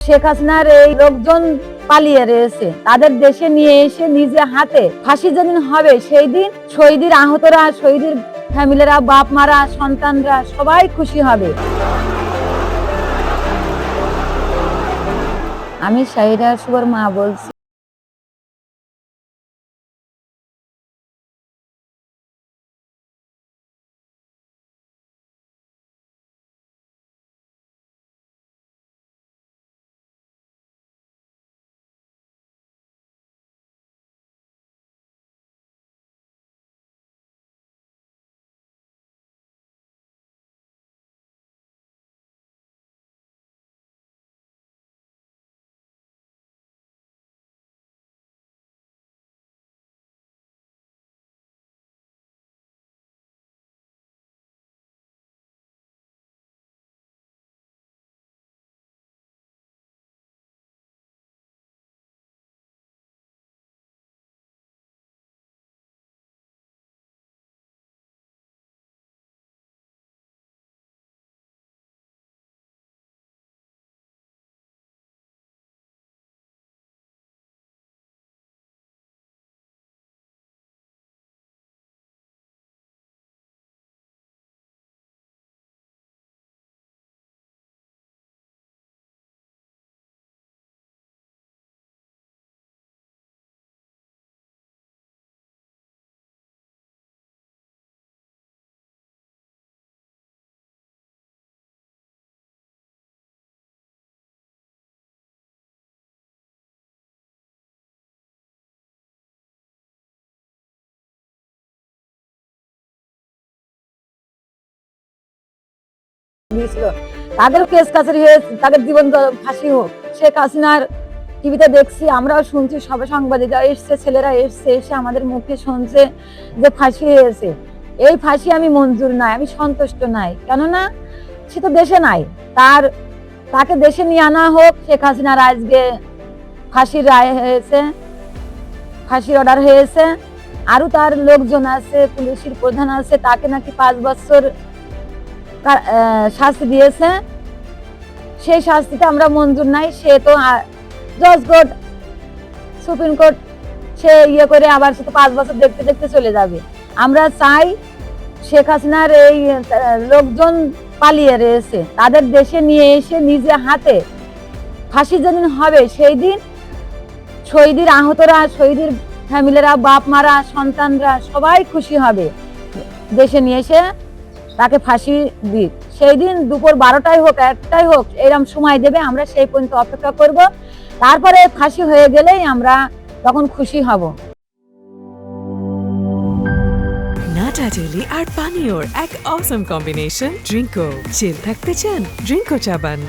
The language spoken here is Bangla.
শেখ হাসিনার এই লোকজন পালিয়ে রয়েছে। তাদের দেশে নিয়ে এসে নিজে হাতে ফাঁসি যেদিন হবে, সেই দিন শহীদের আহতরা, শহীদের ফ্যামিলিরা বাপ মারা সন্তানরা সবাই খুশি হবে। আমি শাহিদা শুভর মা বলছি। দিয়েছিল। তাদের কেস কাছারি হয়ে তাদের জীবন ফাঁসি হোক। শেখ হাসিনার টিভিতে দেখছি, আমরাও শুনছি, সব সাংবাদিকরা এসছে, ছেলেরা এসছে, এসে আমাদের মুখে শুনছে যে ফাঁসি হয়েছে। এই ফাঁসি আমি মঞ্জুর নাই, আমি সন্তুষ্ট নাই। কেননা, সে তো দেশে নাই। তার, তাকে দেশে নিয়ে আনা হোক, শেখ হাসিনার আজকে ফাঁসির রায় হয়েছে, ফাঁসির অর্ডার হয়েছে। আরও তার লোকজন আছে, পুলিশের প্রধান আছে, তাকে নাকি পাঁচ বছর শাস্তি দিয়েছে। সেই শাস্তিতে আমরা মঞ্জুর নাই। সে তো জজ কোর্ট, সুপ্রিম কোর্ট, সে ইয়ে করে আবার সে তো পাঁচ বছর দেখতে দেখতে চলে যাবে। আমরা চাই শেখ হাসিনার এই লোকজন পালিয়ে রয়েছে। তাদের দেশে নিয়ে এসে নিজে হাতে ফাঁসি যেদিন হবে, সেই দিন শহীদের আহতরা, শহীদের ফ্যামিলিরা বাপ মারা সন্তানরা সবাই খুশি হবে। দেশে নিয়ে এসে তাকে ফাঁসি দি সেই দিন দুপুর বারোটাই হোক একটাই হোক এরকম সময় দেবে, আমরা সেই পর্যন্ত অপেক্ষা করব। তারপরে ফাঁসি হয়ে গেলেই আমরা তখন খুশি হব। নাটা জেলি আর পানীয়র এক অসম কম্বিনেশন ড্রিঙ্কো চিল থাকতে চান ড্রিঙ্কো চাবান।